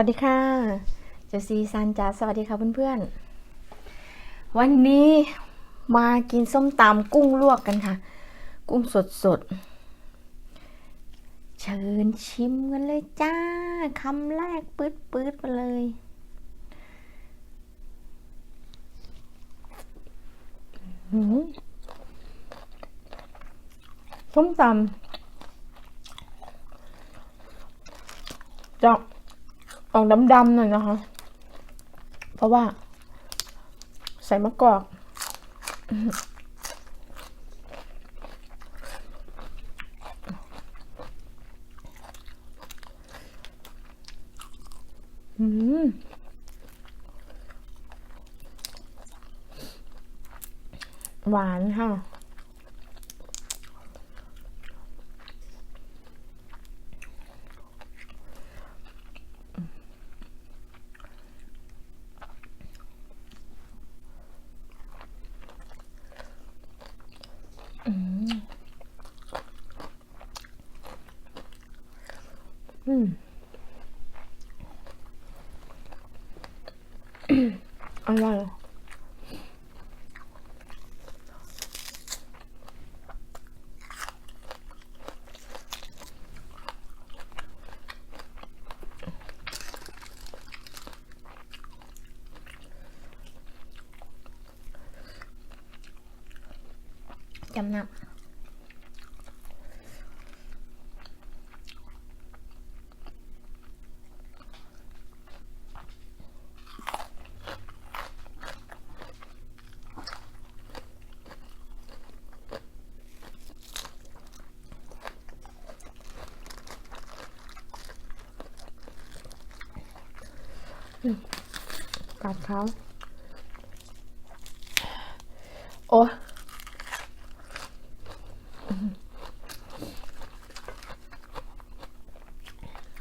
วัสดีค่ะเจซีซันจ้าสวัสดีค่ะเพื่อนๆ วันนี้มากินส้มตำกุ้งลวกกันค่ะ กุ้งสดสดๆเชิญชิมกันเลยจ้าคำแรกปื๊ดปื๊ดๆมาเลย ส้มตำจะอ อกดำๆหน่อยนะคะ เพราะว่า ใส่มะกอกอืมหวานค่ะ อืม อร่อยจ กัดเขาโอ้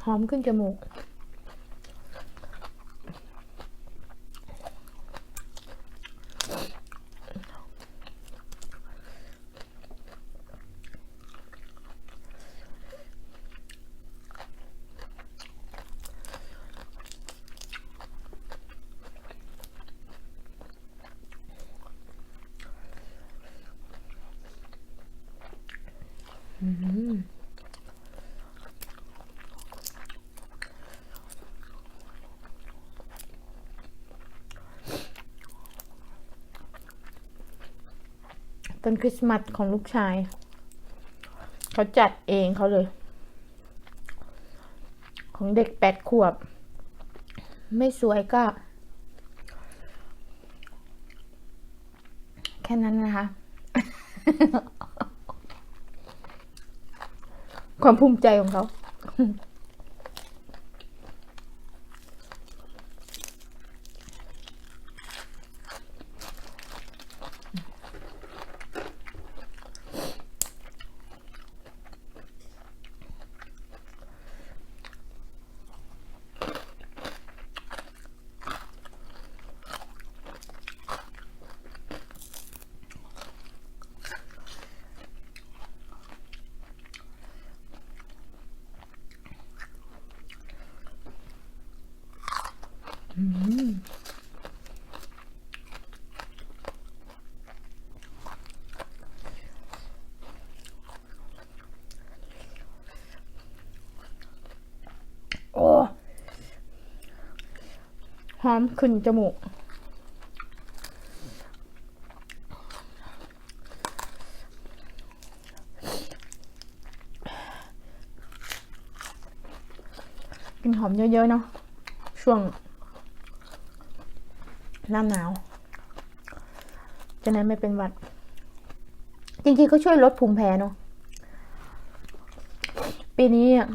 หอมขึ้นจมูก ต้นคริสต์มาสของลูกชาย เขาจัดเองเขาเลย ของเด็กแปดขวบ ไม่สวยก็ แค่นั้นนะคะ ความภูมิใจของเขา โอ้ ห อมขึ้นจมูก กินหอมเยอะ ๆ เนาะช่วงหน้าหนาว จะนั้นไม่เป็นหวัด จริง ๆ ก็ช่วยลดภูมิแพ้เนาะปีนี้อะ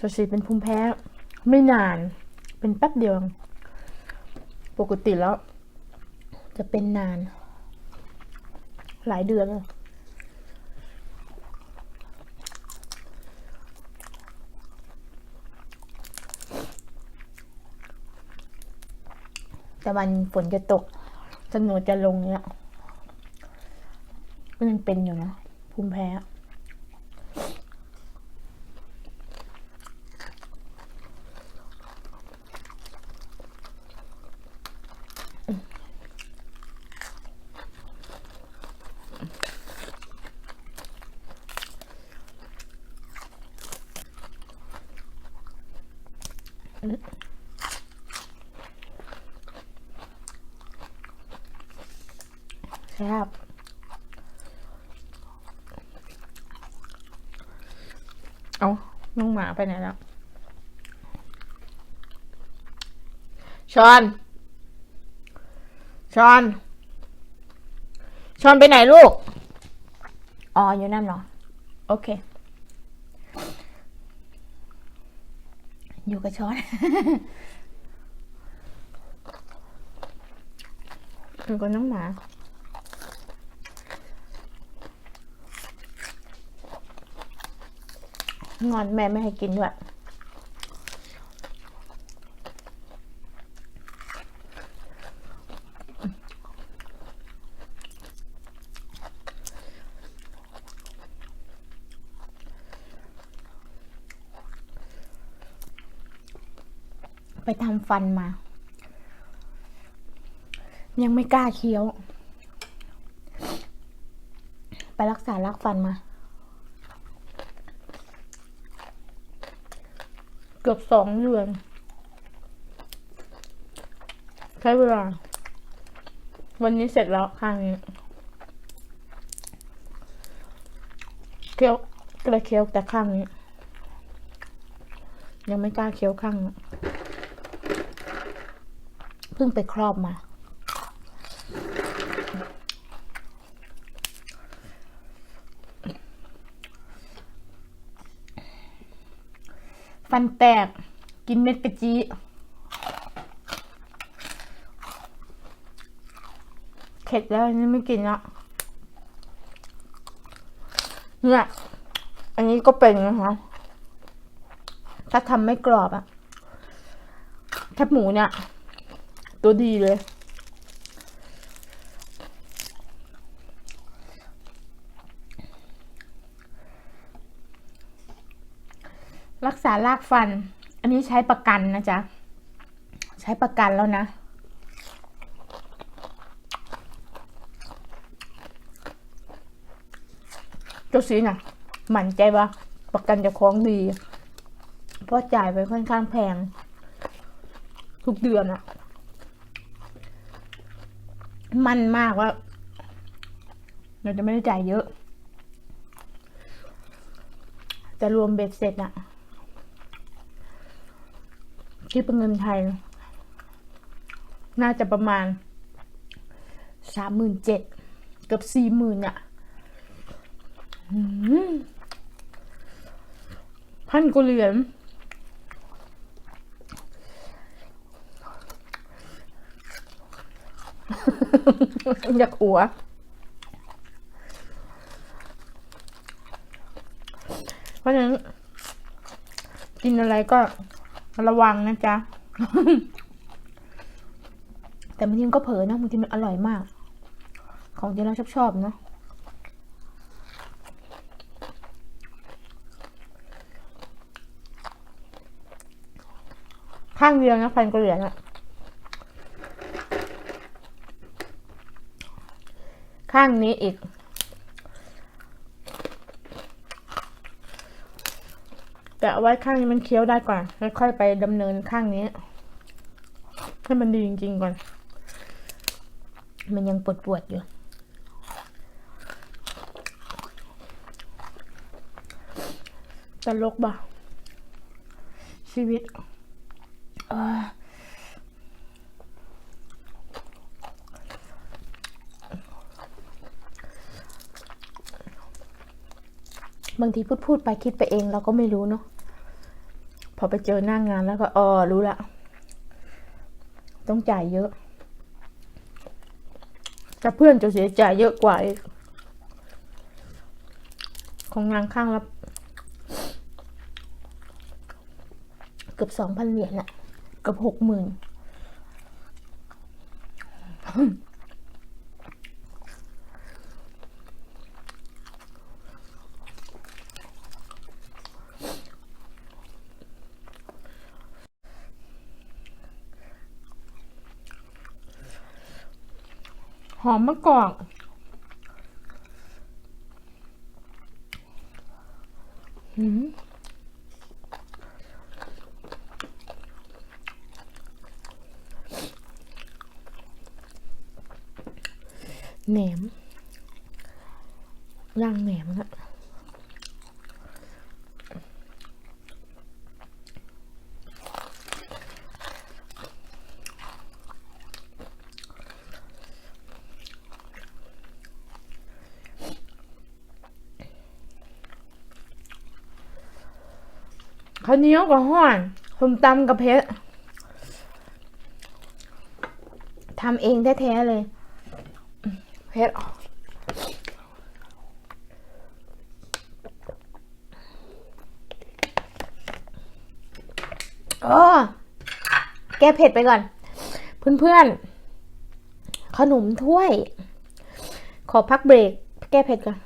จะสีเป็นภูมิแพ้ไม่นานเป็นแป๊บเดียว ปกติแล้ว จะเป็นนาน หลายเดือนเลยแต่วันฝนจะตกถนนจะลงเนี่ยก็ยังเป็นอยู่นะภูมิแพ้ แซ่บเอาน้องหมาไปไหนแล้วชอนชอนชอนไปไหนลูก อ๋อ อยู่นั่นเหรอ โอเค อยู่กับช้อนอยู่กับน้องหมา งอนแม่ไม่ให้กินด้วยไปทำฟันมา ยังไม่กล้าเคี้ยว ไปรักษาลักฟันมา เกือบสองเดือน ใช้เวลา วันนี้เสร็จแล้วข้างนี้เคี้ยวกระเคี้ยวแต่ข้างนี้ ยังไม่กล้าเคี้ยวข้างเพิ่งไปครอบมา ฟันแตก กินเม็ดกะจิเข็ดแล้วอันนี้ไม่กินละเนี่ยอันนี้ก็เป็นนะคะ ถ้าทำไม่กรอบอะแคบหมูเนี่ย ตัวดีเลย รักษารากฟัน อันนี้ใช้ประกันนะจ๊ะ ใช้ประกันแล้วนะเจ้าสีน่ะหมั่นใจว่าประกันจะคล้องดี เพราะจ่ายไปค่อนข้างแพง ทุกเดือนอะมันมากว่า เราจะไม่ได้จ่ายเยอะ แต่รวมเบ็ดเสร็จอะ คิดเป็นเงินไทย น่าจะประมาณสามหมื่นเจ็ดเกือบสี่หมื่นอะพันกว่าเหรียญอยากหัว เพราะฉะนั้นกินอะไรก็ ระวังนะจ๊ะ แต่บางทีมันก็เผลอนะบางทีมันอร่อยมาก ของที่เราชอบชอบเนาะข้างเดียวนะพันกว่าเหรียญอะข้างนี้อีก แต่เอาไว้ข้างนี้มันเคี้ยวได้ก่อนแล้วค่อยไปดำเนินข้างนี้ให้มันดีจริงๆก่อน มันยังปวดปวดๆอยู่ตลกบ่ะชีวิตบางทีพูดพูดไปคิดไปเองเราก็ไม่รู้เนาะ อไปเจอหน้างงานแล้วก็อ๋อรู้ละ ต้องจ่ายเยอะแต่เพื่อนจะเสียจ่ายเยอะกว่าอีกของงานข้างละเกือบสองพันเหรียญอะเกือบหกหมื่น หอมมะกอกอืมแหนมย่างแหนมนะ ข้าวเหนียวกับห่อนส้มตำกับเพชรทำเองแท้ๆเลย เพชรโอ้แก้เผ็ดไปก่อน เพื่อนๆ ขนมถ้วย ขอพักเบรก แก้เผ็ดก่อน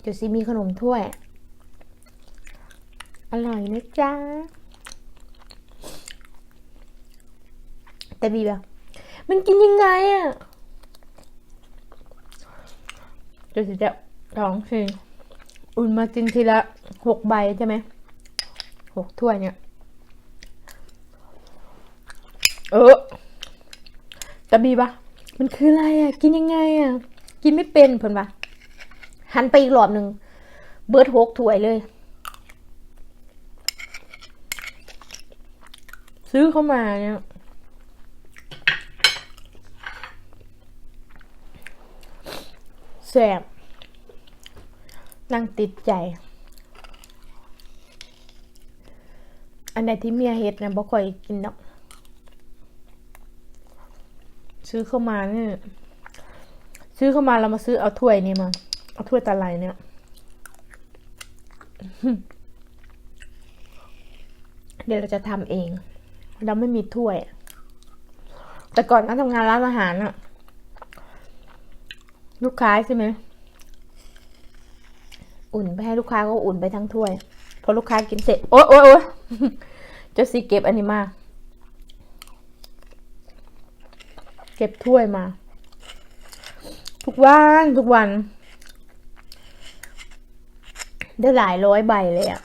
เดี๋ยวซีมีขนมถ้วย อร่อยนะจ๊ะ แต่บีแบบมันกินยังไงอะเดี๋ยวสิจะร้องสิอุ่นมากินทีละหกใบใช่ไหมหกถ้วยเนี่ย เออแต่บีปะมันคืออะไรอะกินยังไงอะกินไม่เป็นเพิ่นปะ หันไปอีกรอบหนึ่งเบิร์ดหกถ้วยเลย ซื้อเข้ามาเนี่ยแสบนั่งติดใจ อันไหนที่เมียเฮ็ดนะบ่ค่อยกินดอกซื้อเข้ามาเนี่ยซื้อเข้ามาเรามาซื้อเอาถ้วยนี่มา เอาถ้วยตะไลเนี่ยเดี๋ยวเราจะทำเอง เราไม่มีถ้วย แต่ก่อนนั้นทำงานร้านอาหารอะลูกค้าใช่ไหมอุ่นไปให้ลูกค้าก็อุ่นไปทั้งถ้วย พอลูกค้ากินเสร็จ โอ๊ยโอ๊ยโอ๊ยจะสีเก็บอันนี้มา เก็บถ้วยมา ทุกวัน ทุกวัน ได้หลายร้อยใบเลยอะ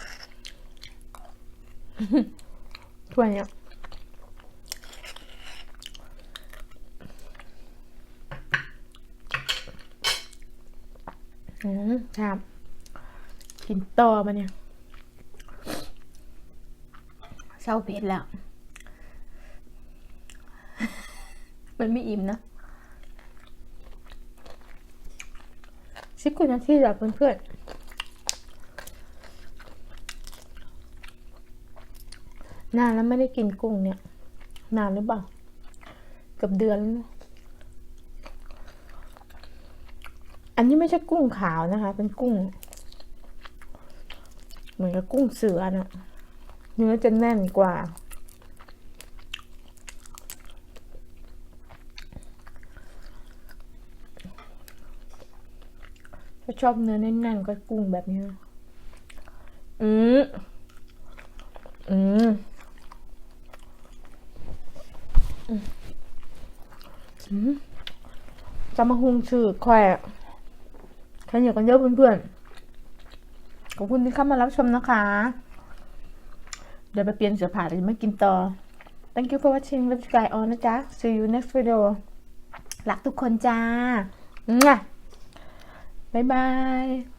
ถ้วยเนี้ยอืมครับกินต่อมาเนี่ยเศร้าเผ็ดแล้ว มันไม่อิ่มนะสิบกว่านาทีแล้วเพื่อนๆ นานแล้วไม่ได้กินกุ้งเนี่ย นานหรือเปล่าเกือบเดือนอันนี้ไม่ใช่กุ้งขาวนะคะ เป็นกุ้ง เหมือนกับกุ้งเสือนะเนื้อจะแน่นกว่า ถ้าชอบเนื้อแน่นๆก็กุ้งแบบนี้ อืมอืมอืมอืม จะมาฮุงชื่อแควะใครอยากกันเยอะเพื่อนๆ ขอบคุณที่เข้ามารับชมนะคะ เดี๋ยวไปเปลี่ยนเสื้อผ้าเดี๋ยวจะไม่กินต่อ Thank you for watching Love Sky On นะจ๊ะ See you next video รักทุกคนจ้าบ๊ายบาย